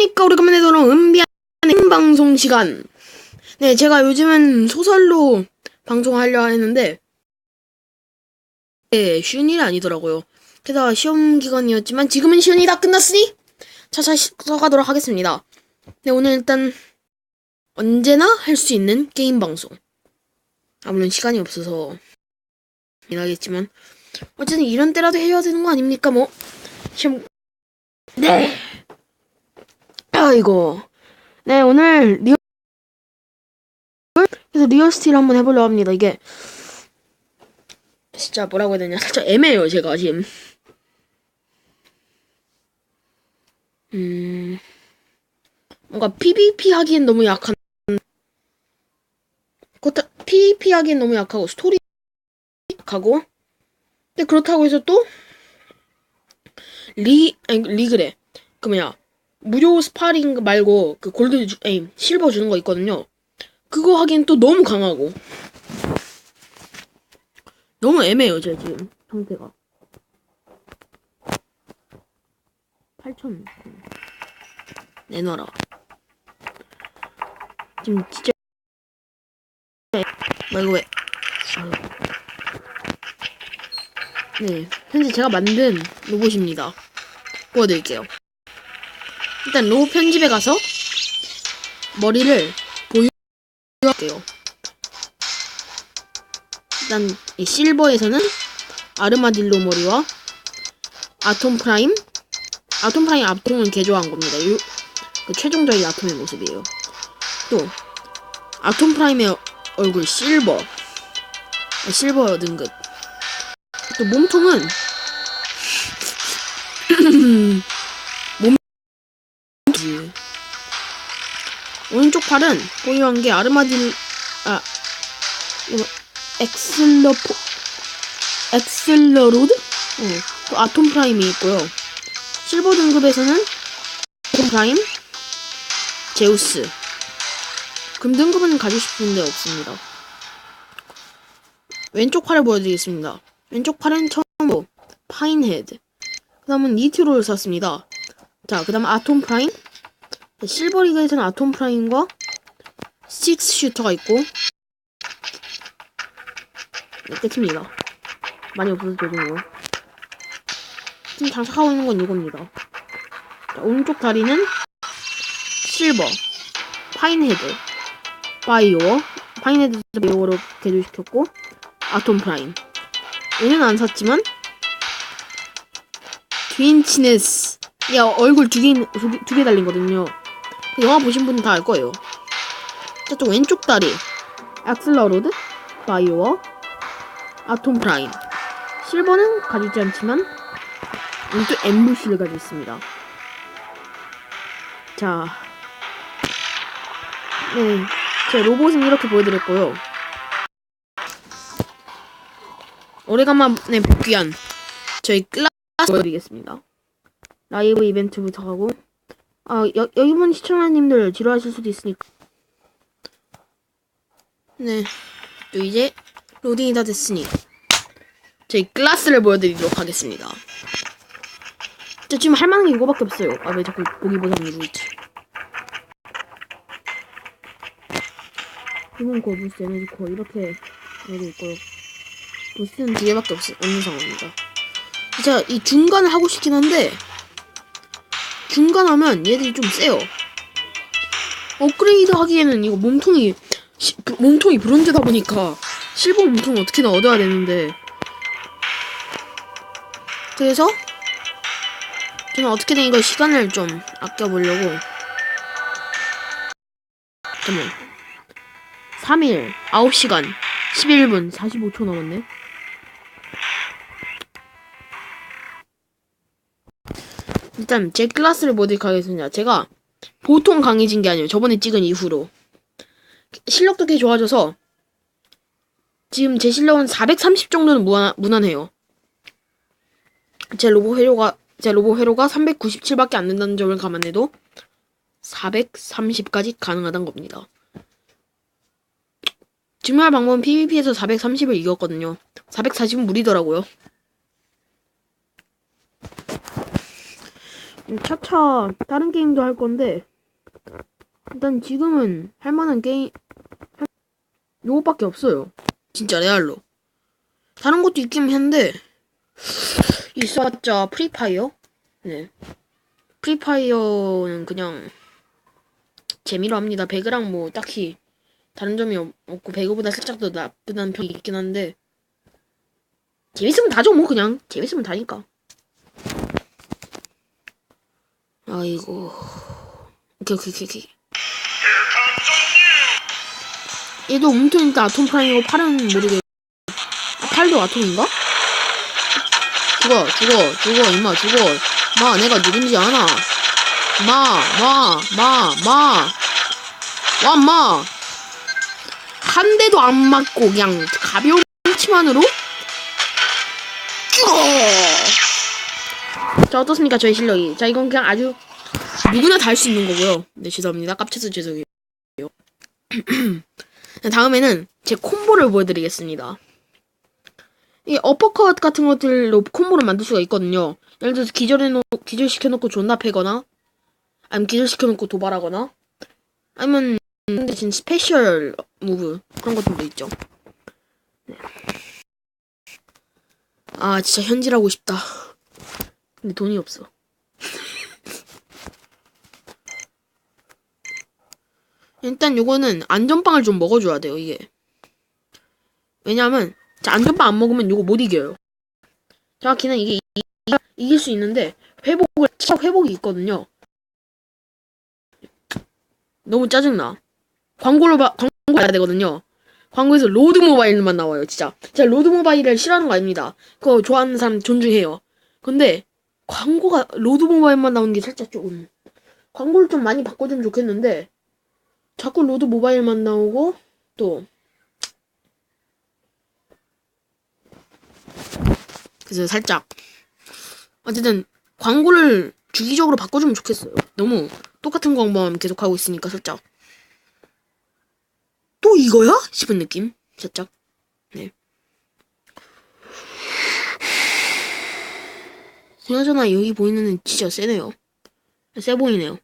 안녕하십니까 오래간만에 돌아온 은비한 방송 시간. 네 제가 요즘은 소설로 방송하려 했는데 네 쉬운 일이 아니더라고요. 게다가 시험 기간이었지만 지금은 시험이 다 끝났으니 차차 시- 써가도록 하겠습니다. 네 오늘 일단 언제나 할 수 있는 게임 방송. 아 물론 시간이 없어서 미안하겠지만. 어쨌든 이런 때라도 해야 되는 거 아닙니까 뭐? 시험 네 아이고. 네, 오늘 리얼, 그래서 리얼스틸 한번 해보려고 합니다. 이게, 진짜 뭐라고 해야 되냐. 살짝 애매해요, 제가 지금. 음, 뭔가 PVP 하기엔 너무 약한, 그렇다, PVP 하기엔 너무 약하고, 스토리 약하고, 근데 그렇다고 해서 또, 리, 아니, 리 그래. 그 뭐냐. 무료 스파링 말고 그 골드 주, 아니 실버 주는 거 있거든요. 그거 하기엔 또 너무 강하고. 너무 애매해요 제 지금 상태가. 8천. 내놔라. 지금 진짜. 뭐 이거 왜. 네 현재 제가 만든 로봇입니다. 보여드릴게요 일단 로우 편집에 가서 머리를 보유할게요. 일단 이 실버에서는 아르마딜로 머리와 아톰 프라임, 아톰 프라임 아톰은 개조한 겁니다. 요, 그 최종적인 아톰의 모습이에요. 또 아톰 프라임의 얼굴 실버, 아, 실버 등급. 또 몸통은 팔은 보유한 게 아르마딜 아 이거 엑슬러 포 엑슬러로드? 어, 또 아톰 프라임이 있고요. 실버 등급에서는 아톰 프라임, 제우스. 금 등급은 가지고 싶은데 없습니다. 왼쪽 팔을 보여드리겠습니다. 왼쪽 팔은 처음으로 파인헤드. 그 다음은 니트로를 샀습니다. 자, 그 다음 아톰 프라임. 실버 리그에서는 아톰 프라임과 식스 슈터가 있고 네, 끝입니다. 많이 없어서 죄송해요. 지금 장착하고 있는 건 이겁니다. 자, 오른쪽 다리는 실버, 파인헤드, 바이오어, 파인헤드 바이오어로 개조시켰고 아톰 프라임. 얘는 안 샀지만 트윈치네스 야 얼굴 두개 두 개 달린 거든요. 그 영화 보신 분은 다 알 거예요. 저쪽 왼쪽 다리 악슬러로드, 바이오어, 아톰 프라임. 실버는 가지지 않지만 왼쪽 엠부시를 가지고 있습니다. 자, 네, 제 로봇은 이렇게 보여드렸고요. 오래간만에 복귀한 저희 클라스 보여드리겠습니다. 라이브 이벤트부터 하고 아 여, 여기 분 시청자님들 지루하실 수도 있으니까 네 또 이제 로딩이 다 됐으니 저희 클라스를 보여드리도록 하겠습니다. 저 지금 할 만한 게 이거밖에 없어요. 아 왜 자꾸 보기보다 누르고 있지? 기본 코 부스 에너지 코 이렇게 여기 있고요. 부스는 두 개밖에 없, 없는 상황입니다. 진짜 이 중간을 하고 싶긴 한데 중간 하면 얘들이 좀 세요. 업그레이드 하기에는 이거 몸통이 시, 브- 몸통이 브론즈다 보니까 실버 몸통 어떻게든 얻어야 되는데. 그래서 저는 어떻게든 이거 시간을 좀 아껴보려고. 잠깐만. 3일 9시간 11분 45초 남았네. 일단 제 클래스를 보도록 하겠습니다. 제가 보통 강해진 게 아니에요. 저번에 찍은 이후로 실력도 꽤 좋아져서 지금 제 실력은 430 정도는 무한, 무난해요. 제 로보 회로가 제 로보 회로가 397밖에 안 된다는 점을 감안해도 430까지 가능하다는 겁니다. 증명할 방법은 PVP에서 430을 이겼거든요. 440은 무리더라고요. 차차 다른 게임도 할 건데 일단 지금은 할 만한 게임 할- 요거밖에 없어요. 진짜 레알로. 다른 것도 있긴 한데 있어봤자 프리파이어. 네. 프리파이어는 그냥 재미로 합니다. 배그랑 뭐 딱히 다른 점이 없- 없고 배그보다 살짝 더 나쁘다는 평이 있긴 한데 재밌으면 다죠 뭐 그냥 재밌으면 다니까. 아이고. 오케이 오케이 오케이 얘도 움트니까 아톰 프라임이고 팔은 모르게. 아, 팔도 아톰인가? 죽어 죽어 죽어 임마 죽어. 마 내가 누군지 아나. 마 마 마 마. 와 마. 한 대도 안 맞고 그냥 가벼운 치만으로 죽어. 자 어떻습니까 저의 실력이 자 이건 그냥 아주 누구나 다 할 수 있는 거고요 네 죄송합니다 깝쳐서 죄송해요 네, 다음에는 제 콤보를 보여드리겠습니다 이 어퍼컷 같은 것들로 콤보를 만들 수가 있거든요 예를 들어서 기절해놓 기절시켜놓고 존나 패거나 아니면 기절시켜놓고 도발하거나 아니면 대신 스페셜 무브 그런 것들도 있죠 네. 아 진짜 현질하고 싶다 근데 돈이 없어. 일단 요거는 안전빵을 좀 먹어줘야 돼요, 이게. 왜냐하면, 자, 안전빵 안 먹으면 요거 못 이겨요. 정확히는 이게 이, 이, 이길 수 있는데, 회복을, 차 회복이 있거든요. 너무 짜증나. 광고를 봐, 광고 봐야 되거든요. 광고에서 로드 모바일만 나와요, 진짜. 제가 로드 모바일을 싫어하는 거 아닙니다. 그거 좋아하는 사람 존중해요. 근데, 광고가 로드 모바일만 나오는 게 살짝 조금 광고를 좀 많이 바꿔주면 좋겠는데 자꾸 로드 모바일만 나오고 또 그래서 살짝 어쨌든 광고를 주기적으로 바꿔주면 좋겠어요. 너무 똑같은 광고만 계속 하고 있으니까 살짝 또 이거야? 싶은 느낌 살짝 네. 그나저나 여기 보이는 진짜 세네요. 세 보이네요.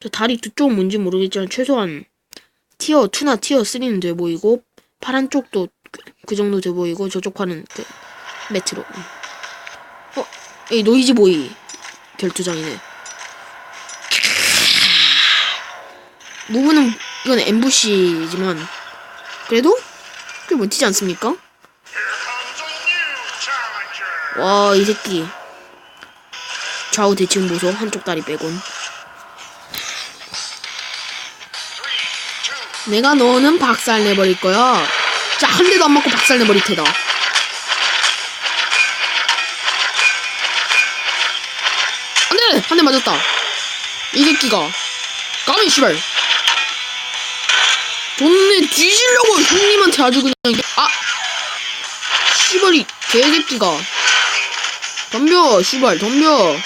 저 다리 두 쪽은 뭔지 모르겠지만 최소한 티어 2나 티어 3는 돼 보이고 파란 쪽도 그, 그 정도 돼 보이고 저쪽 판은 그 매트로. 어, 이 노이즈 보이 결투장이네. 무브는 이건 엠부시지만 그래도 꽤 멋지지 않습니까? 와 이 새끼 좌우 대칭 보소 한쪽 다리 빼곤 내가 너는 박살 내버릴 거야. 자 한 대도 안 맞고 박살 내버릴 테다. 안 돼! 한 대 맞았다. 이 새끼가. 까미 씨발. 존내 뒤지려고 형님한테 아주 그냥 아! 씨발이 개새끼가. 덤벼 씨발 덤벼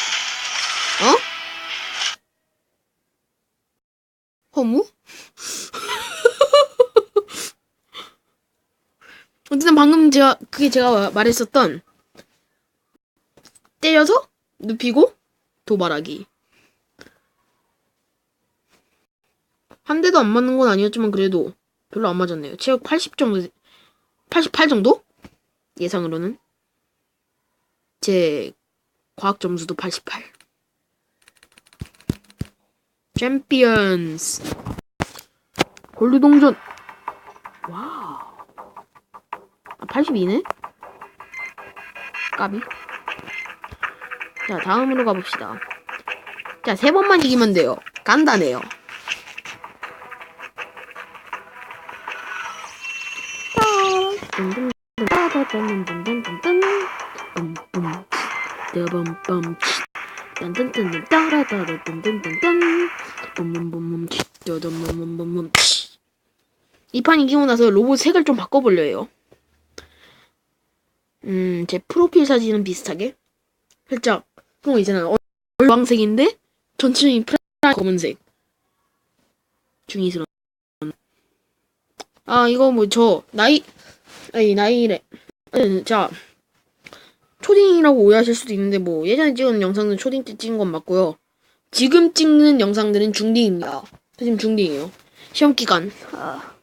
방금 제가 그게 제가 말했었던 때려서 눕히고 도발하기. 한 대도 안 맞는 건 아니었지만 그래도 별로 안 맞았네요. 체력 80 정도 88 정도? 예상으로는. 제 과학 점수도 88 챔피언스. 골드 동전. 와우. 아 82네? 까비. 자 다음으로 가봅시다. 자 세 번만 이기면 돼요. 간단해요. 떠덤뿜뿜뿜 이판 이기고 나서 로봇 색을 좀 바꿔보려 해요. 음, 제 프로필 사진은 비슷하게 살짝 거 있잖아요. 얼광색인데 전체적인 프라 검은색 중이스러운. 아 이거 뭐 저 나이 아니 나이래. 음, 자 초딩이라고 오해하실 수도 있는데 뭐 예전에 찍은 영상은 초딩 때 찍은 건 맞고요. 지금 찍는 영상들은 중딩입니다. 저 지금 중딩이에요. 시험 기간. 아.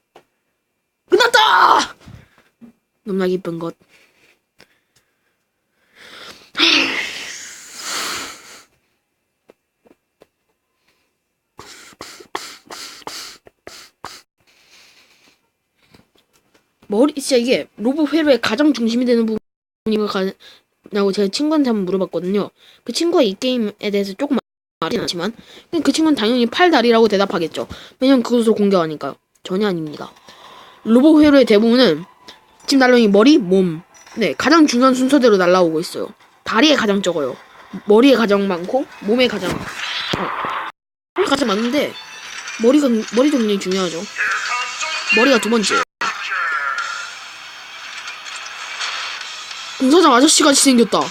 끝났다! 너무나 기쁜 것. 머리 진짜 이게 로봇 회로의 가장 중심이 되는 부분이라고 제가 친구한테 한번 물어봤거든요. 그 친구가 이 게임에 대해서 조금 않지만 그냥 그 친구는 당연히 팔다리라고 대답하겠죠. 왜냐면 그것을 공격하니까요. 전혀 아닙니다. 로봇 회로의 대부분은 지금 날라오는 머리, 몸. 네, 가장 중요한 순서대로 날라오고 있어요. 다리에 가장 적어요. 머리에 가장 많고 몸에 가장 어, 가장 많은데 머리가 머리도 굉장히 중요하죠. 머리가 두 번째. 공사장 아저씨 같이 생겼다.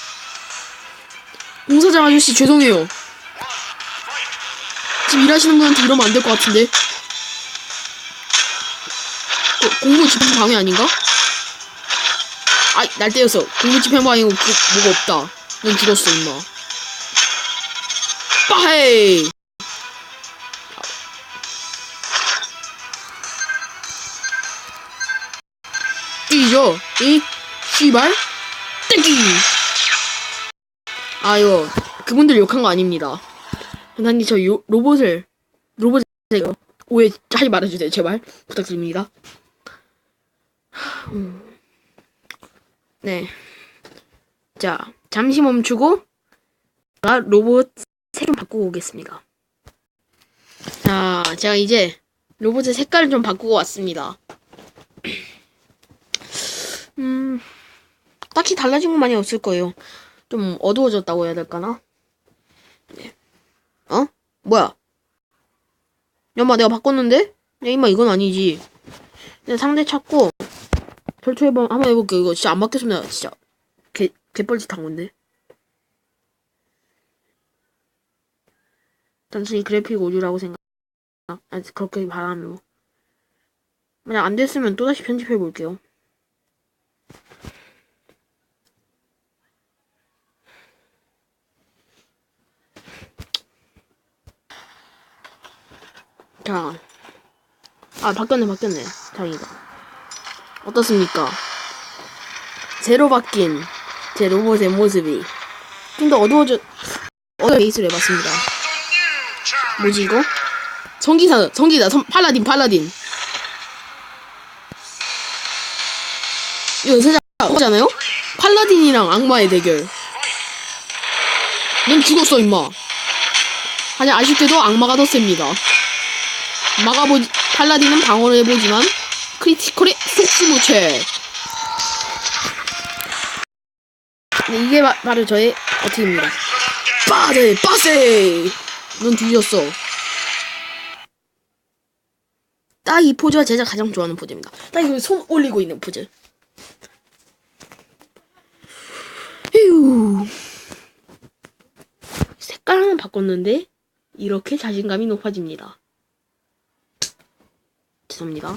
공사장 아저씨 죄송해요. 지금 일하시는 분한테 이러면 안 될 것 같은데. 어, 공무 집행 방해 아닌가? 아이 날. 공무 집행 방해고 그, 뭐가 없다. 넌 죽었어 임마. 빠헤이. 뛰죠. 이 씨발. 땡기! 아, 이거, 그분들 욕한 거 아닙니다. 난이 저 요, 로봇을, 로봇을 오해하지 말아주세요. 제발. 부탁드립니다. 음. 네. 자, 잠시 멈추고, 제가 로봇 색좀 바꾸고 오겠습니다. 자, 제가 이제 로봇의 색깔을 좀 바꾸고 왔습니다. 음. 딱히 달라진 건 많이 없을 거예요. 좀 어두워졌다고 해야 될까나? 네. 어? 뭐야? 야마 내가 바꿨는데? 야 임마 이건 아니지. 상대 찾고 별초 해봐 한번 해볼게. 이거 진짜 안 내가 진짜 개 개뻘짓 한 건데. 단순히 그래픽 오류라고 생각. 아 그렇게 바라면 만약 안 됐으면 또다시 편집해 볼게요. 자, 아 바뀌었네 바뀌었네 다행이다. 어떻습니까? 제로 바뀐 제 로봇의 모습이 좀 더 어두워져 어두워 베이스를 해봤습니다. 뭐지 이거? 성기사 성기다 성, 팔라딘 팔라딘 이거 살짝 어잖아요? 팔라딘이랑 악마의 대결. 넌 죽었어 임마. 아니 아쉽게도 악마가 더 셉니다. 막아보지 팔라딘은 방어를 해보지만 크리티컬의 속수무체 네, 이게 바, 바로 저의 어택입니다. 빠세 빠세! 넌 뒤졌어. 딱 이 포즈가 제가 가장 좋아하는 포즈입니다. 딱 이거 손 올리고 있는 포즈. 휴. 색깔 하나 바꿨는데 이렇게 자신감이 높아집니다. 죄송합니다.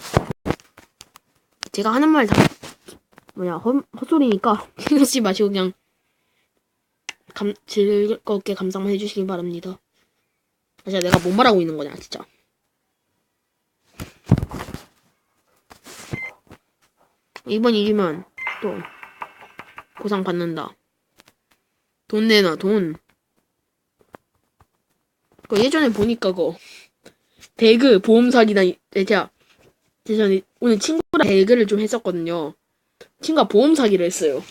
제가 하는 말 다 뭐냐 헛, 헛소리니까 쓰지 마시고 그냥 감, 즐겁게 감상만 해주시기 바랍니다. 아, 진짜 내가 뭔 말하고 있는 거냐 진짜. 이번 이기면 또 보상 받는다. 돈 내놔 돈. 그 예전에 보니까 그 배그 보험 사기다 제가 저는 오늘 친구랑 배그를 좀 했었거든요. 친구가 보험 사기를 했어요.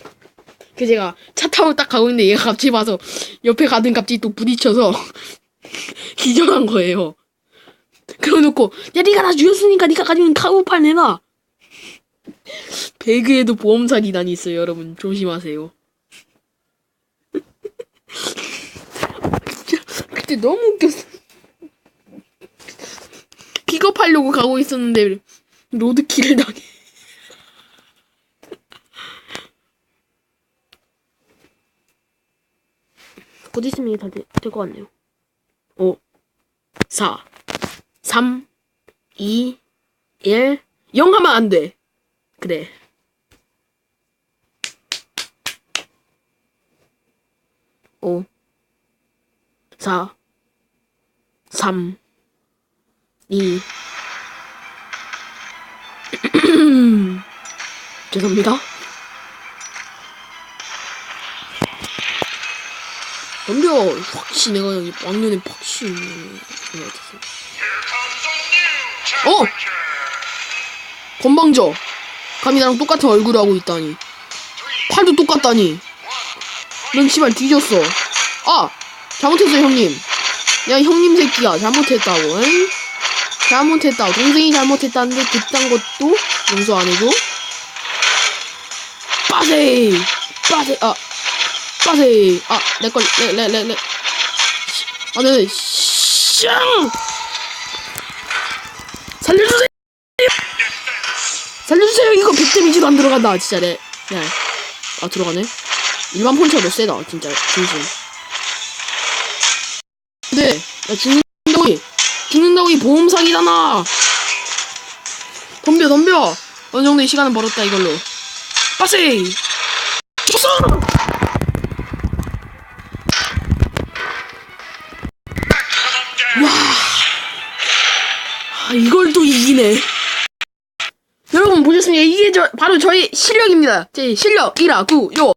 그 제가 차 타고 딱 가고 있는데 얘가 갑자기 와서 옆에 가든 갑자기 또 부딪혀서 기절한 거예요. 그러놓고 야 네가 나 죽였으니까 네가 가지고 있는 카고팔 내놔. 배그에도 보험 사기단이 있어요, 여러분 조심하세요. 그때 너무 웃겼어. 픽업하려고 가고 있었는데 로드킬을 당해. 곧 있으면 이게 다될것 같네요. 5, 4, 3, 2, 1, 0 하면 안 돼. 그래. 5, 4, 3, 2. 죄송합니다. 덤벼 확시 내가 여기 왕년에 확시 challenger. 건방져. 감히 나랑 똑같은 얼굴을 하고 있다니. 팔도 똑같다니. 넌 씨발 뒤졌어. 아! 잘못했어 형님. 야 형님 새끼야. 잘못했다고. 응? 잘못했다. 동생이 잘못했다는데 그딴 것도 용서 안 해줘? 빠세! 빠세! 아 빠세! 아 내 걸 내 내 내 내. 아 네 샹! 살려주세요! 살려주세요! 이거 100 데미지도 안 들어간다. 진짜 내 야. 아 들어가네? 일반 더 세다 진짜. 진심. 야 죽는다고 이 죽는다고 이 보험 사기잖아 덤벼 덤벼 어느 정도의 시간은 벌었다 이걸로 빠세 줬어 아 이걸 또 이기네 여러분 보셨습니까? 이게 저, 바로 저의 실력입니다. 제 실력이라고요.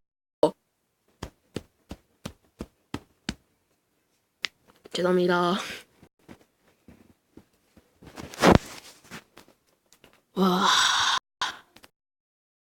죄송합니다. 哇。